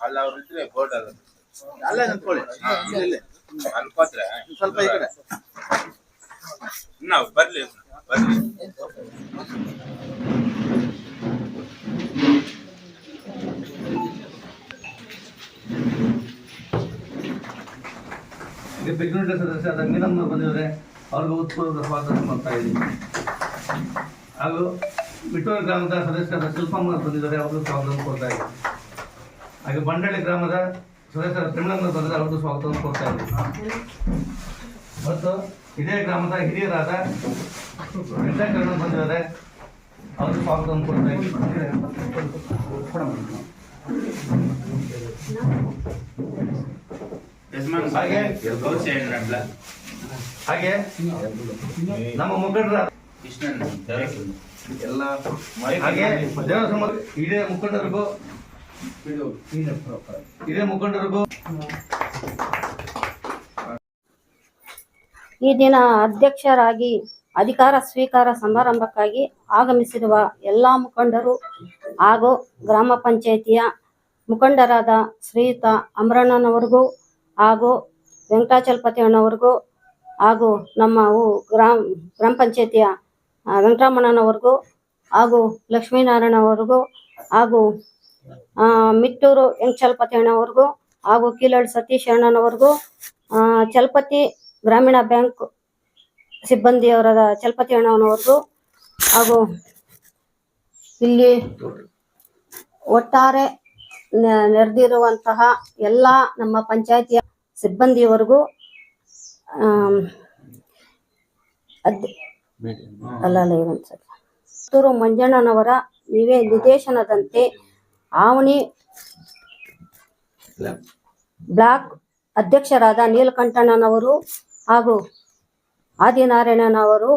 ಅಲ್ಲ ಅವ್ರು ಇದ್ರೆ ಬೋರ್ಡ್ ಅಲ್ಲ. ಅಲ್ಲೇ ನಿಂತ್ಕೊಳ್ಳಿ. ಇಲ್ಲೇ ಇಲ್ಲಿ. ಅನ್ಕೋತ್ರೆ ಸ್ವಲ್ಪ ಈ ಕಡೆ. ನಾವು ಬರ್ಲಿ ಬರ್ಲಿ. ಬೆಂಗಳೂರಿನ ಸದಸ್ಯರಾದ ನೀಲಮ್ಮ ಬಂದಿದ್ದಾರೆ. ಅವ್ರಿಗೂ ಉತ್ಪೂರ್ವಕ ಸ್ವಾಗತ ಮಾಡ್ತಾ ಇದ್ದೀನಿ. ಹಾಗೂ ಬಿಟ್ಟೂರು ಗ್ರಾಮದ ಸದಸ್ಯರಾದ ಶಿಲ್ಪಮ್ಮ ಬಂದಿದ್ದಾರೆ. ಅವರು ಸ್ವಾಗತವನ್ನು ಕೊಡ್ತಾ ಇದ್ದಾರೆ ಹಾಗೆ ಬಂಡಳ್ಳಿ ಗ್ರಾಮದ ಸದಸ್ಯರ ತಿಮ್ಮಣ್ಣ ಬಂದರೆ ಅವರದ್ದು ಸ್ವಾಗತವನ್ನು ಕೊಡ್ತಾ ಇದ್ದಾರೆ ಮತ್ತು ಇದೇ ಗ್ರಾಮದ ಹಿರಿಯರಾದ ವೆಂಕಟಕರಣ ಬಂದಿದ್ದಾರೆ. ಅವರು ಸ್ವಾಗತವನ್ನು ಕೊಡ್ತಾ ಇದ್ದಾರೆ ಹಾಗೆ ಹಾಗೆ ನಮ್ಮ ಮುಖಂಡರ ಕೃಷ್ಣನ್ ಎಲ್ಲ ಹಾಗೆ ದೇವರ ಇಡೀ ಮುಖಂಡರಿಗೂ ಇದೇ ಮುಖಂಡರಿಗೂ ಈ ದಿನ ಅಧ್ಯಕ್ಷರಾಗಿ ಅಧಿಕಾರ ಸ್ವೀಕಾರ ಸಮಾರಂಭಕ್ಕಾಗಿ ಆಗಮಿಸಿರುವ ಎಲ್ಲ ಮುಖಂಡರು ಹಾಗೂ ಗ್ರಾಮ ಪಂಚಾಯಿತಿಯ ಮುಖಂಡರಾದ ಶ್ರೀಯುತ ಅಮರಣ್ಣನವರಿಗೂ ಹಾಗೂ ವೆಂಕಟಾಚಲಪತಿ ಅಣ್ಣವರಿಗೂ ಹಾಗೂ ನಮ್ಮ ಊ ಗ್ರಾಮ ಗ್ರಾಮ ಪಂಚಾಯಿತಿಯ ವೆಂಕಟರಮಣನವರಿಗೂ ಹಾಗೂ ಲಕ್ಷ್ಮೀನಾರಾಯಣವರಿಗೂ ಹಾಗೂ ಮಿಟ್ಟೂರು ಚಲಪತಿ ಅಣ್ಣವರಿಗೂ ಹಾಗೂ ಕೀಲಳ್ಳಿ ಸತೀಶ್ ಅಣ್ಣನವರಿಗೂ ಚಲಪತಿ ಗ್ರಾಮೀಣ ಬ್ಯಾಂಕ್ ಸಿಬ್ಬಂದಿಯವರ ಚಲಪತಿ ಅಣ್ಣನವರಿಗೂ ಹಾಗೂ ಇಲ್ಲಿ ಒಟ್ಟಾರೆ ನೆರೆದಿರುವಂತಹ ಎಲ್ಲ ನಮ್ಮ ಪಂಚಾಯತಿಯ ಸಿಬ್ಬಂದಿಯವರೆಗೂ ಅದ್ ಅಲ್ಲ ಅಲ್ಲ ಇರೊಂದ್ ಮಂಜಣ್ಣನವರ ನಿವೇ ನಿರ್ದೇಶನದಂತೆ ಆವಣಿ ಬ್ಲಾಕ್ ಅಧ್ಯಕ್ಷರಾದ ನೀಲಕಂಠಣ್ಣನವರು ಹಾಗೂ ಆದಿನಾರಾಯಣನವರು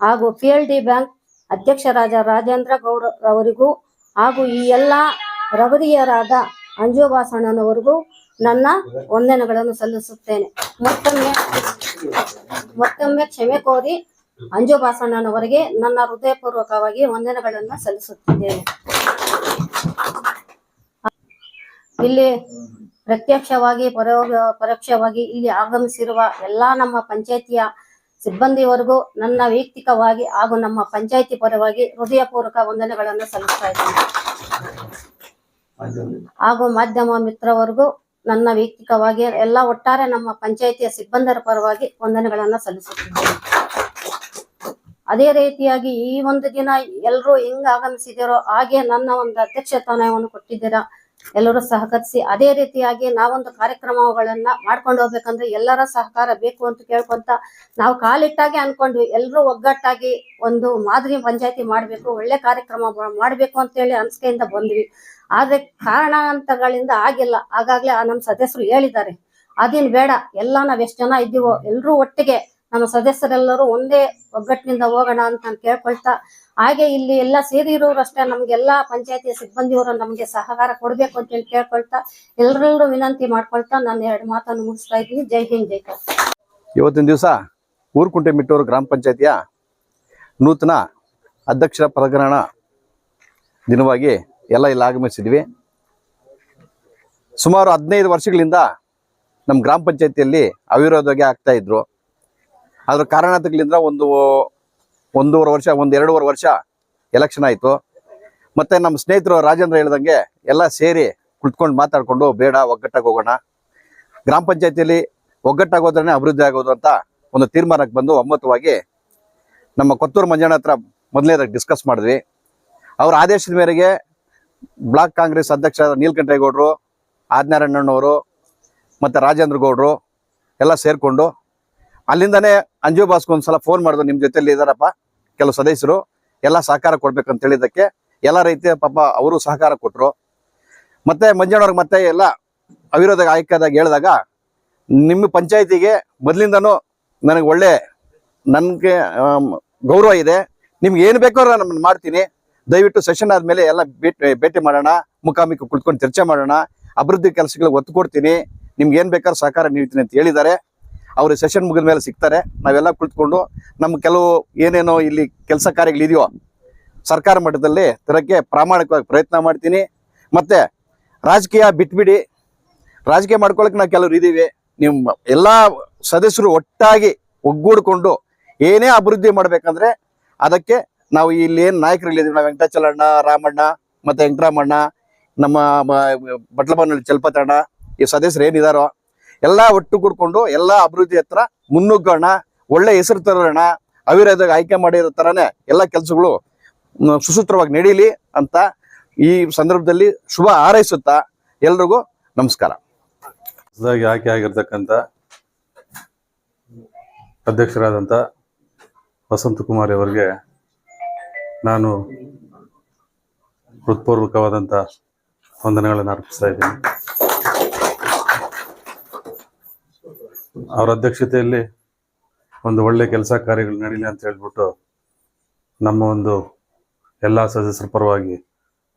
ಹಾಗೂ ಪಿ ಎಲ್ ಡಿ ಬ್ಯಾಂಕ್ ಅಧ್ಯಕ್ಷರಾದ ರಾಜೇಂದ್ರ ಗೌಡ ಅವರಿಗೂ ಹಾಗೂ ಈ ಎಲ್ಲ ರವರಿಯರಾದ ಅಂಜು ಬಾಸಣ್ಣನವರಿಗೂ ನನ್ನ ವಂದನೆಗಳನ್ನು ಸಲ್ಲಿಸುತ್ತೇನೆ. ಮತ್ತೊಮ್ಮೆ ಮತ್ತೊಮ್ಮೆ ಕ್ಷಮೆ ಕೋರಿ ಅಂಜು ಬಾಸಣ್ಣನವರಿಗೆ ನನ್ನ ಹೃದಯಪೂರ್ವಕವಾಗಿ ವಂದನೆಗಳನ್ನು ಸಲ್ಲಿಸುತ್ತಿದ್ದೇನೆ. ಇಲ್ಲಿ ಪ್ರತ್ಯಕ್ಷವಾಗಿ ಪರೋ ಪರೋಕ್ಷವಾಗಿ ಇಲ್ಲಿ ಆಗಮಿಸಿರುವ ಎಲ್ಲಾ ನಮ್ಮ ಪಂಚಾಯತಿಯ ಸಿಬ್ಬಂದಿವರೆಗೂ ನನ್ನ ವೈಯಕ್ತಿಕವಾಗಿ ಹಾಗೂ ನಮ್ಮ ಪಂಚಾಯತಿ ಪರವಾಗಿ ಹೃದಯಪೂರ್ವಕ ವಂದನೆಗಳನ್ನು ಸಲ್ಲಿಸ್ತಾ ಇದ್ದೇನೆ. ಹಾಗೂ ಮಾಧ್ಯಮ ಮಿತ್ರವರೆಗೂ ನನ್ನ ವೈಯಕ್ತಿಕವಾಗಿ ಎಲ್ಲ ಒಟ್ಟಾರೆ ನಮ್ಮ ಪಂಚಾಯತಿಯ ಸಿಬ್ಬಂದರ ಪರವಾಗಿ ವಂದನೆಗಳನ್ನು ಸಲ್ಲಿಸುತ್ತಿದ್ದೇನೆ. ಅದೇ ರೀತಿಯಾಗಿ ಈ ಒಂದು ದಿನ ಎಲ್ಲರೂ ಹೆಂಗ್ ಆಗಮಿಸಿದಿರೋ ಹಾಗೆ ನನ್ನ ಒಂದು ಅಧ್ಯಕ್ಷತನವನ್ನು ಕೊಟ್ಟಿದ್ದೀರಾ. ಎಲ್ಲರೂ ಸಹಕರಿಸಿ ಅದೇ ರೀತಿಯಾಗಿ ನಾವೊಂದು ಕಾರ್ಯಕ್ರಮಗಳನ್ನ ಮಾಡ್ಕೊಂಡು ಹೋಗ್ಬೇಕಂದ್ರೆ ಎಲ್ಲರ ಸಹಕಾರ ಬೇಕು ಅಂತ ಕೇಳ್ಕೊಂತ ನಾವು ಕಾಲಿಟ್ಟಾಗೆ ಅನ್ಕೊಂಡ್ವಿ ಎಲ್ಲರೂ ಒಗ್ಗಟ್ಟಾಗಿ ಒಂದು ಮಾದರಿ ಪಂಚಾಯತಿ ಮಾಡ್ಬೇಕು, ಒಳ್ಳೆ ಕಾರ್ಯಕ್ರಮ ಮಾಡ್ಬೇಕು ಅಂತ ಹೇಳಿ ಅನ್ಸ್ಕೆಯಿಂದ ಬಂದ್ವಿ. ಆದ್ರೆ ಕಾರಣಾಂತರಗಳಿಂದ ಆಗಿಲ್ಲ. ಆಗಾಗ್ಲೇ ಆ ನಮ್ಮ ಸದಸ್ಯರು ಹೇಳಿದ್ದಾರೆ, ಅದೇನ್ ಬೇಡ, ಎಲ್ಲ ನಾವ್ ಎಷ್ಟ್ ಜನ ಇದ್ದೀವೋ ಎಲ್ರೂ ಒಟ್ಟಿಗೆ ನಮ್ಮ ಸದಸ್ಯರೆಲ್ಲರೂ ಒಂದೇ ಒಗ್ಗಟ್ಟಿನಿಂದ ಹೋಗೋಣ ಅಂತ ನಾನು ಕೇಳ್ಕೊಳ್ತಾ, ಹಾಗೆ ಇಲ್ಲಿ ಎಲ್ಲ ಸೇರಿರೋರು ಅಷ್ಟೇ ನಮ್ಗೆಲ್ಲ ಪಂಚಾಯತಿ ಸಿಬ್ಬಂದಿಯವರು ನಮಗೆ ಸಹಕಾರ ಕೊಡಬೇಕು ಅಂತ ಹೇಳಿ ಕೇಳ್ಕೊಳ್ತಾ ಎಲ್ಲರಲ್ಲೂ ವಿನಂತಿ ಮಾಡ್ಕೊಳ್ತಾ ನಾನು ಎರಡು ಮಾತನ್ನು ಮುಗಿಸ್ತಾ ಇದ್ದೀನಿ ಜೈ ಹಿಂದ್, ಜೈ. ಇವತ್ತಿನ ದಿವಸ ಊರ್ಕುಂಟೆ ಮಿಟ್ಟೂರು ಗ್ರಾಮ ಪಂಚಾಯತಿಯ ನೂತನ ಅಧ್ಯಕ್ಷರ ಪ್ರಕರಣ ದಿನವಾಗಿ ಎಲ್ಲ ಇಲ್ಲಿ ಆಗಮಿಸಿದ್ವಿ ಸುಮಾರು ಹದಿನೈದು ವರ್ಷಗಳಿಂದ ನಮ್ಮ ಗ್ರಾಮ ಪಂಚಾಯತಿಯಲ್ಲಿ ಅವಿರೋಧವಾಗಿ ಆಗ್ತಾ ಇದ್ರು ಅದ್ರ ಕಾರಣಾಂತರಗಳಿಂದ ಒಂದು ಒಂದೂವರೆ ವರ್ಷ, ಒಂದು ಎರಡೂವರೆ ವರ್ಷ ಎಲೆಕ್ಷನ್ ಆಯಿತು. ಮತ್ತೆ ನಮ್ಮ ಸ್ನೇಹಿತರು ರಾಜೇಂದ್ರ ಹೇಳ್ದಂಗೆ ಎಲ್ಲ ಸೇರಿ ಕುಳಿತ್ಕೊಂಡು ಮಾತಾಡ್ಕೊಂಡು, ಬೇಡ, ಒಗ್ಗಟ್ಟಾಗಿ ಹೋಗೋಣ. ಗ್ರಾಮ ಪಂಚಾಯತಿಯಲ್ಲಿ ಒಗ್ಗಟ್ಟಾಗೋದ್ರೆ ಅಭಿವೃದ್ಧಿ ಆಗೋದು ಅಂತ ಒಂದು ತೀರ್ಮಾನಕ್ಕೆ ಬಂದು ಒಮ್ಮತವಾಗಿ ನಮ್ಮ ಕೊತ್ತೂರು ಮಂಜಣ್ಣ ಹತ್ರ ಮೊದಲನೇದಾಗಿ ಡಿಸ್ಕಸ್ ಮಾಡಿದ್ವಿ. ಅವ್ರ ಆದೇಶದ ಮೇರೆಗೆ ಬ್ಲಾಕ್ ಕಾಂಗ್ರೆಸ್ ಅಧ್ಯಕ್ಷ ನೀಲಕಂಠೇಗೌಡರು ಆದಿನಾರಾಯಣನವರು ಮತ್ತು ರಾಜೇಂದ್ರ ಗೌಡರು ಎಲ್ಲ ಸೇರಿಕೊಂಡು ಅಲ್ಲಿಂದನೇ ಅಂಜು ಬಾಸ್ಗೆ ಒಂದ್ಸಲ ಫೋನ್ ಮಾಡಿದ್ರು ನಿಮ್ಮ ಜೊತೆಲಿ ಇದಾರಪ್ಪ, ಕೆಲವು ಸದಸ್ಯರು, ಎಲ್ಲ ಸಹಕಾರ ಕೊಡ್ಬೇಕಂತ ಹೇಳಿದಕ್ಕೆ ಎಲ್ಲ ರೀತಿಯ ಪಾಪ ಅವರು ಸಹಕಾರ ಕೊಟ್ಟರು ಮತ್ತೆ ಮಂಜಣ್ಣವ್ರಿಗೆ ಮತ್ತೆ ಎಲ್ಲ ಅವಿರೋಧ ಆಯ್ಕೆದಾಗ ಹೇಳಿದಾಗ, ನಿಮ್ಮ ಪಂಚಾಯತಿಗೆ ಮೊದಲಿಂದನೂ ನನಗೆ ಒಳ್ಳೆ ನನಗೆ ಗೌರವ ಇದೆ. ನಿಮ್ಗೆ ಏನು ಬೇಕೋ ನಾನು ಮಾಡ್ತೀನಿ. ದಯವಿಟ್ಟು ಸೆಷನ್ ಆದಮೇಲೆ ಎಲ್ಲ ಭೇಟಿ ಭೇಟಿ ಮಾಡೋಣ, ಮುಖಾಮುಖಿ ಕುತ್ಕೊಂಡು ಚರ್ಚೆ ಮಾಡೋಣ. ಅಭಿವೃದ್ಧಿ ಕೆಲಸಗಳಿಗೆ ಒತ್ತು ಕೊಡ್ತೀನಿ. ನಿಮ್ಗೆ ಏನು ಬೇಕಾದ್ರೂ ಸಹಕಾರ ನೀಡ್ತೀನಿ ಅಂತ ಹೇಳಿದ್ದಾರೆ. ಅವ್ರು ಸೆಷನ್ ಮುಗಿದ ಮೇಲೆ ಸಿಗ್ತಾರೆ. ನಾವೆಲ್ಲ ಕುಳಿತುಕೊಂಡು ನಮ್ಮ ಕೆಲವು ಏನೇನೋ ಇಲ್ಲಿ ಕೆಲಸ ಕಾರ್ಯಗಳಿದೆಯೋ ಸರ್ಕಾರ ಮಟ್ಟದಲ್ಲಿ ತರಕ್ಕೆ ಪ್ರಾಮಾಣಿಕವಾಗಿ ಪ್ರಯತ್ನ ಮಾಡ್ತೀನಿ. ಮತ್ತೆ ರಾಜಕೀಯ ಬಿಟ್ಬಿಡಿ. ರಾಜಕೀಯ ಮಾಡ್ಕೊಳ್ಳೋಕೆ ನಾವು ಕೆಲವರು ಇದ್ದೀವಿ ನಿಮ್ಮ ಎಲ್ಲ ಸದಸ್ಯರು ಒಟ್ಟಾಗಿ ಒಗ್ಗೂಡಿಕೊಂಡು ಏನೇ ಅಭಿವೃದ್ಧಿ ಮಾಡ್ಬೇಕಂದ್ರೆ ಅದಕ್ಕೆ ನಾವು ಇಲ್ಲಿ ಏನು ನಾಯಕರುಗಳಿದ್ದೀವಿ ನಾವು ವೆಂಕಟಾಚಲಣ್ಣ, ರಾಮಣ್ಣ, ಮತ್ತೆ ವೆಂಕಟರಾಮಣ್ಣ, ನಮ್ಮ ಬಟ್ಲಬನಹಳ್ಳಿ ಚಲಪತಣ್ಣ ಈ ಸದಸ್ಯರು ಏನಿದಾರೋ ಎಲ್ಲ ಒಟ್ಟು ಕೂಡ್ಕೊಂಡು ಎಲ್ಲ ಅಭಿವೃದ್ಧಿ ಹತ್ರ ಮುನ್ನುಗ್ಗೋಣ, ಒಳ್ಳೆ ಹೆಸರು ತರೋಣ ಅವಿರೋದಾಗ ಆಯ್ಕೆ ಮಾಡಿರೋ ಥರನೇ ಎಲ್ಲ ಕೆಲಸಗಳು ಸುಸೂತ್ರವಾಗಿ ನಡೀಲಿ ಅಂತ ಈ ಸಂದರ್ಭದಲ್ಲಿ ಶುಭ ಹಾರೈಸುತ್ತಾ ಎಲ್ರಿಗೂ ನಮಸ್ಕಾರ. ಆಯ್ಕೆ ಆಗಿರ್ತಕ್ಕಂಥ ಅಧ್ಯಕ್ಷರಾದಂಥ ವಸಂತ ಕುಮಾರಿ ಅವರಿಗೆ ನಾನು ಹೃತ್ಪೂರ್ವಕವಾದಂಥ ವಂದನೆಗಳನ್ನು ಅರ್ಪಿಸ್ತಾ ಇದ್ದೀನಿ. ಅವರ ಅಧ್ಯಕ್ಷತೆಯಲ್ಲಿ ಒಂದು ಒಳ್ಳೆ ಕೆಲಸ ಕಾರ್ಯಗಳು ನಡೀಲಿ ಅಂತ ಹೇಳ್ಬಿಟ್ಟು ನಮ್ಮ ಒಂದು ಎಲ್ಲ ಸದಸ್ಯರ ಪರವಾಗಿ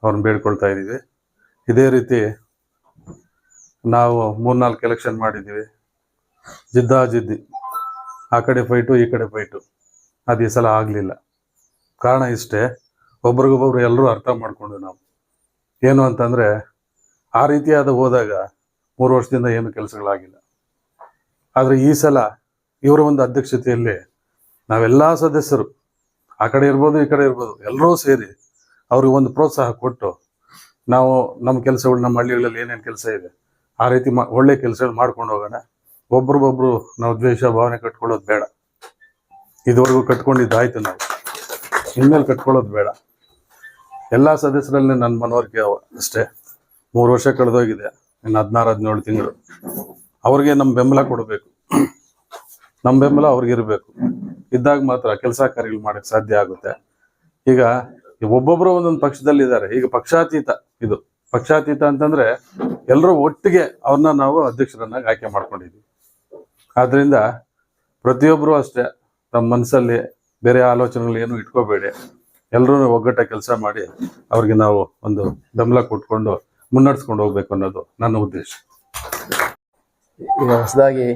ಅವ್ರನ್ನ ಬೇಡ್ಕೊಳ್ತಾ ಇದ್ದೀವಿ. ಇದೇ ರೀತಿ ನಾವು ಮೂರ್ನಾಲ್ಕು ಎಲೆಕ್ಷನ್ ಮಾಡಿದ್ದೀವಿ. ಜಿದ್ದಾಜಿದ್ದಿ ಆ ಕಡೆ ಫೈಟು ಈ ಕಡೆ ಫೈಟು ಅದು ಈ ಸಲ ಆಗಲಿಲ್ಲ. ಕಾರಣ ಇಷ್ಟೇ ಒಬ್ರಿಗೊಬ್ಬರು ಎಲ್ಲರೂ ಅರ್ಥ ಮಾಡಿಕೊಂಡು ನಾವು. ಏನು ಅಂತಂದರೆ, ಆ ರೀತಿಯಾದ ಹೋದಾಗ ಮೂರು ವರ್ಷದಿಂದ ಏನು ಕೆಲಸಗಳಾಗಿಲ್ಲ. ಆದರೆ ಈ ಸಲ ಇವರ ಒಂದು ಅಧ್ಯಕ್ಷತೆಯಲ್ಲಿ ನಾವೆಲ್ಲ ಸದಸ್ಯರು, ಆ ಕಡೆ ಇರ್ಬೋದು, ಈ ಕಡೆ ಇರ್ಬೋದು, ಎಲ್ಲರೂ ಸೇರಿ ಅವ್ರಿಗೆ ಒಂದು ಪ್ರೋತ್ಸಾಹ ಕೊಟ್ಟು ನಾವು ನಮ್ಮ ಕೆಲಸಗಳು, ನಮ್ಮ ಹಳ್ಳಿಗಳಲ್ಲಿ ಏನೇನು ಕೆಲಸ ಇದೆ, ಆ ರೀತಿ ಒಳ್ಳೆ ಕೆಲಸಗಳು ಮಾಡ್ಕೊಂಡು ಹೋಗೋಣ. ಒಬ್ರಿಗೊಬ್ರು ನಾವು ದ್ವೇಷ ಭಾವನೆ ಕಟ್ಕೊಳ್ಳೋದು ಬೇಡ. ಇದುವರೆಗೂ ಕಟ್ಕೊಂಡಿದ್ದಾಯ್ತು ನಾವು. ಇನ್ಮೇಲೆ ಕಟ್ಕೊಳ್ಳೋದು ಬೇಡ. ಎಲ್ಲ ಸದಸ್ಯರಲ್ಲಿ ನನ್ನ ಮನವರಿಕೆ ಅಷ್ಟೇ. ಮೂರು ವರ್ಷ ಕಳೆದೋಗಿದೆ. ಇನ್ನು ಹದಿನಾರು, ಹದಿನೇಳು ತಿಂಗಳು. ಅವ್ರಿಗೆ ನಮ್ಮ ಬೆಂಬಲ ಕೊಡಬೇಕು. ನಮ್ಮ ಬೆಂಬಲ ಅವ್ರಿಗೆ ಇರಬೇಕು. ಇದ್ದಾಗ ಮಾತ್ರ ಕೆಲಸ ಕಾರ್ಯಗಳು ಮಾಡಕ್ಕೆ ಸಾಧ್ಯ ಆಗುತ್ತೆ. ಈಗ ಒಬ್ಬೊಬ್ಬರು ಒಂದೊಂದು ಪಕ್ಷದಲ್ಲಿ ಇದ್ದಾರೆ ಈಗ ಪಕ್ಷಾತೀತ ಇದು. ಪಕ್ಷಾತೀತ ಅಂತಂದ್ರೆ ಎಲ್ಲರೂ ಒಟ್ಟಿಗೆ ಅವ್ರನ್ನ ನಾವು ಅಧ್ಯಕ್ಷರನ್ನಾಗಿ ಆಯ್ಕೆ ಮಾಡ್ಕೊಂಡಿದ್ವಿ. ಆದ್ರಿಂದ ಪ್ರತಿಯೊಬ್ಬರು ಅಷ್ಟೇ ತಮ್ಮ ಮನಸ್ಸಲ್ಲಿ ಬೇರೆ ಆಲೋಚನೆಗಳು ಏನು ಇಟ್ಕೋಬೇಡಿ. ಎಲ್ಲರೂ ಒಗ್ಗಟ್ಟ ಕೆಲಸ ಮಾಡಿ ಅವ್ರಿಗೆ ನಾವು ಒಂದು ಬೆಂಬಲ ಕೊಟ್ಕೊಂಡು ಮುನ್ನಡೆಸ್ಕೊಂಡು ಹೋಗ್ಬೇಕು ಅನ್ನೋದು ನನ್ನ ಉದ್ದೇಶ. ಈಗ ಹೊಸದಾಗಿ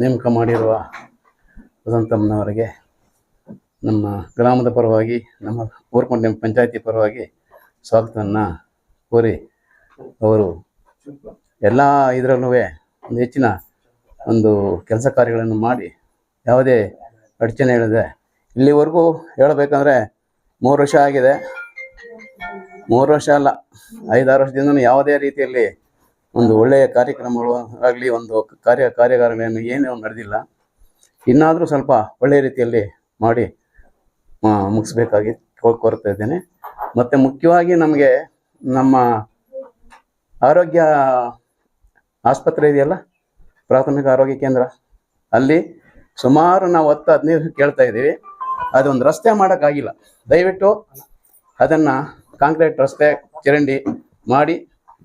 ನೇಮಕ ಮಾಡಿರುವ ವಸಂತಮ್ಮನವರಿಗೆ ನಮ್ಮ ಗ್ರಾಮದ ಪರವಾಗಿ, ನಮ್ಮ ಊರ್ಕೊಂಡೆ ಪಂಚಾಯತಿ ಪರವಾಗಿ ಸ್ವಾಗತವನ್ನು ಕೋರಿ ಅವರು ಎಲ್ಲ ಇದರಲ್ಲೂ ಒಂದು ಹೆಚ್ಚಿನ ಒಂದು ಕೆಲಸ ಕಾರ್ಯಗಳನ್ನು ಮಾಡಿ ಯಾವುದೇ ಅಡಚಣೆ ಇಲ್ಲದೆ ಇಲ್ಲಿವರೆಗೂ ಹೇಳಬೇಕಂದ್ರೆ ಮೂರು ವರ್ಷ ಆಗಿದೆ. ಮೂರು ವರ್ಷ ಅಲ್ಲ, ಐದಾರು ವರ್ಷದಿಂದ ಯಾವುದೇ ರೀತಿಯಲ್ಲಿ ಒಂದು ಒಳ್ಳೆಯ ಕಾರ್ಯಕ್ರಮಗಳು ಆಗಲಿ, ಒಂದು ಕಾರ್ಯ, ಕಾರ್ಯಗಾರಗಳನ್ನು ಏನೂ ನಡೆದಿಲ್ಲ, ಇನ್ನಾದರೂ ಸ್ವಲ್ಪ ಒಳ್ಳೆಯ ರೀತಿಯಲ್ಲಿ ಮಾಡಿ ಮುಗಿಸ್ಬೇಕಾಗಿ ಕೋರ್ತಾ ಇದ್ದೇನೆ. ಮತ್ತು ಮುಖ್ಯವಾಗಿ ನಮಗೆ ನಮ್ಮ ಆರೋಗ್ಯ ಆಸ್ಪತ್ರೆ ಇದೆಯಲ್ಲ? ಪ್ರಾಥಮಿಕ ಆರೋಗ್ಯ ಕೇಂದ್ರ. ಅಲ್ಲಿ ಸುಮಾರು ನಾವು ಹತ್ತು, ಹದಿನೈದು ಕೇಳ್ತಾ ಇದ್ದೀವಿ. ಅದೊಂದು ರಸ್ತೆ ಮಾಡೋಕ್ಕಾಗಿಲ್ಲ. ದಯವಿಟ್ಟು ಅದನ್ನು ಕಾಂಕ್ರೀಟ್ ರಸ್ತೆ, ಚರಂಡಿ ಮಾಡಿ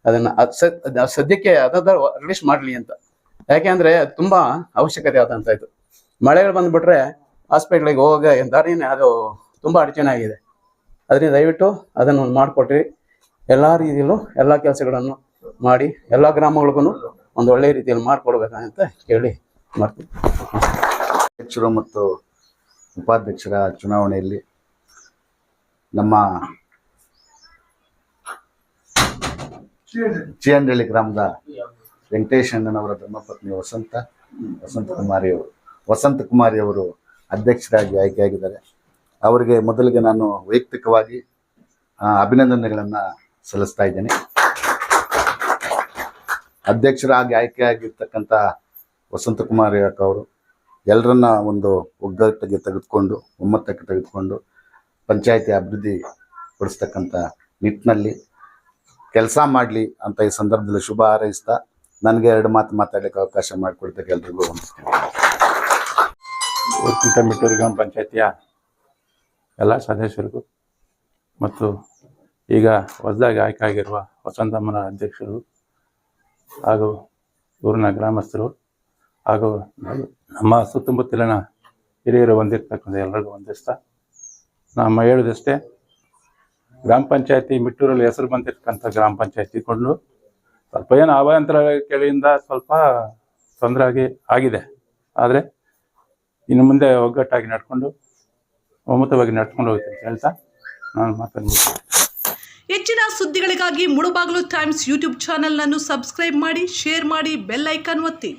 ಅದನ್ನು ಅದ್ ಸದ್ಯಕ್ಕೆ ಅದಾದ ರಿಲೀಸ್ ಮಾಡಲಿ ಅಂತ. ಯಾಕೆಂದ್ರೆ ಅದು ತುಂಬಾ ಅವಶ್ಯಕತೆ ಆದಂತ ಇದು. ಮಳೆಗಳು ಬಂದ್ಬಿಟ್ರೆ ಹಾಸ್ಪಿಟ್ಲಿಗೆ ಹೋಗೋ ದಾರಿನೇ ಅದು ತುಂಬಾ ಅಡಚಣೆ ಆಗಿದೆ. ಅದರಿಂದ ದಯವಿಟ್ಟು ಅದನ್ನು ಒಂದು ಮಾಡಿಕೊಟ್ರಿ. ಎಲ್ಲ ರೀತಿಯಲ್ಲೂ ಎಲ್ಲಾ ಕೆಲಸಗಳನ್ನು ಮಾಡಿ, ಎಲ್ಲ ಗ್ರಾಮಗಳಿಗೂ ಒಂದು ಒಳ್ಳೆಯ ರೀತಿಯಲ್ಲಿ ಮಾಡಿಕೊಡ್ಬೇಕಂತ ಕೇಳಿ ಮಾಡ್ತೀನಿ. ಅಧ್ಯಕ್ಷರು ಮತ್ತು ಉಪಾಧ್ಯಕ್ಷರ ಚುನಾವಣೆಯಲ್ಲಿ ನಮ್ಮ ಚಿಯಂಡಳ್ಳಿ ಗ್ರಾಮದ ವೆಂಕಟೇಶ್ ಅಣ್ಣನವರ ಧರ್ಮಪತ್ನಿ ವಸಂತ ವಸಂತ ಕುಮಾರಿ ಅವರು. ವಸಂತ ಕುಮಾರಿ ಅವರು ಅಧ್ಯಕ್ಷರಾಗಿ ಆಯ್ಕೆಯಾಗಿದ್ದಾರೆ. ಅವರಿಗೆ ಮೊದಲಿಗೆ ನಾನು ವೈಯಕ್ತಿಕವಾಗಿ ಅಭಿನಂದನೆಗಳನ್ನು ಸಲ್ಲಿಸ್ತಾ ಇದ್ದೇನೆ. ಅಧ್ಯಕ್ಷರಾಗಿ ಆಯ್ಕೆಯಾಗಿರ್ತಕ್ಕಂಥ ವಸಂತ ಕುಮಾರಿ ಅವರು ಎಲ್ಲರನ್ನ ಒಂದು ಒಗ್ಗಟ್ಟಿಗೆ ತೆಗೆದುಕೊಂಡು, ಒಮ್ಮತಕ್ಕೆ ತೆಗೆದುಕೊಂಡು ಪಂಚಾಯಿತಿ ಅಭಿವೃದ್ಧಿ ಪಡಿಸ್ತಕ್ಕಂಥ ನಿಟ್ಟಿನಲ್ಲಿ ಕೆಲಸ ಮಾಡಲಿ ಅಂತ ಈ ಸಂದರ್ಭದಲ್ಲಿ ಶುಭ ಹಾರೈಸ್ತಾ ನನಗೆ ಎರಡು ಮಾತು ಮಾತಾಡಲಿಕ್ಕೆ ಅವಕಾಶ ಮಾಡಿಕೊಡ್ತಕ್ಕೆ ಎಲ್ರಿಗೂ ಮಿಟ್ಟೂರು ಗ್ರಾಮ ಪಂಚಾಯತಿಯ ಎಲ್ಲ ಸದಸ್ಯರಿಗೂ ಮತ್ತು ಈಗ ಹೊಸದಾಗಿ ಆಯ್ಕೆ ಆಗಿರುವ ವಸಂತಮ್ಮನ ಅಧ್ಯಕ್ಷರು ಹಾಗೂ ಊರಿನ ಗ್ರಾಮಸ್ಥರು ಹಾಗೂ ನಮ್ಮ ಸುತ್ತಮುತ್ತಲಿನ ಹಿರಿಯರು ಹೊಂದಿರ್ತಕ್ಕಂಥ ಎಲ್ಲರಿಗೂ ಹೊಂದಿಸ್ತಾ ನಮ್ಮ ಹೇಳೋದಷ್ಟೇ ಗ್ರಾಮ ಪಂಚಾಯತಿ ಮಿಟ್ಟೂರಲ್ಲಿ ಹೆಸರು ಬಂದಿರ್ತಕ್ಕಂಥ ಗ್ರಾಮ ಪಂಚಾಯತಿ ಕೊಂಡು ಸ್ವಲ್ಪ ಏನು ಅವಾಂತರ ಕೆಳಿಯಿಂದ ಸ್ವಲ್ಪ ತೊಂದರೆ ಆಗಿ, ಆಗಿದೆ. ಆದರೆ ಇನ್ನು ಮುಂದೆ ಒಗ್ಗಟ್ಟಾಗಿ ನಡ್ಕೊಂಡು, ಒಮ್ಮತವಾಗಿ ನಡ್ಕೊಂಡು ಹೋಗ್ತೀನಿ. ಅಂತ ಹೇಳ್ತಾ? ನಾನು ಮಾತಾಡ್ತೀನಿ. ಹೆಚ್ಚಿನ ಸುದ್ದಿಗಳಿಗಾಗಿ ಮುಳುಬಾಗಿಲು ಟೈಮ್ಸ್ ಯೂಟ್ಯೂಬ್ ಚಾನೆಲ್ನನ್ನು ಸಬ್ಸ್ಕ್ರೈಬ್ ಮಾಡಿ, ಶೇರ್ ಮಾಡಿ, ಬೆಲ್ ಐಕಾನ್ ಒತ್ತಿ.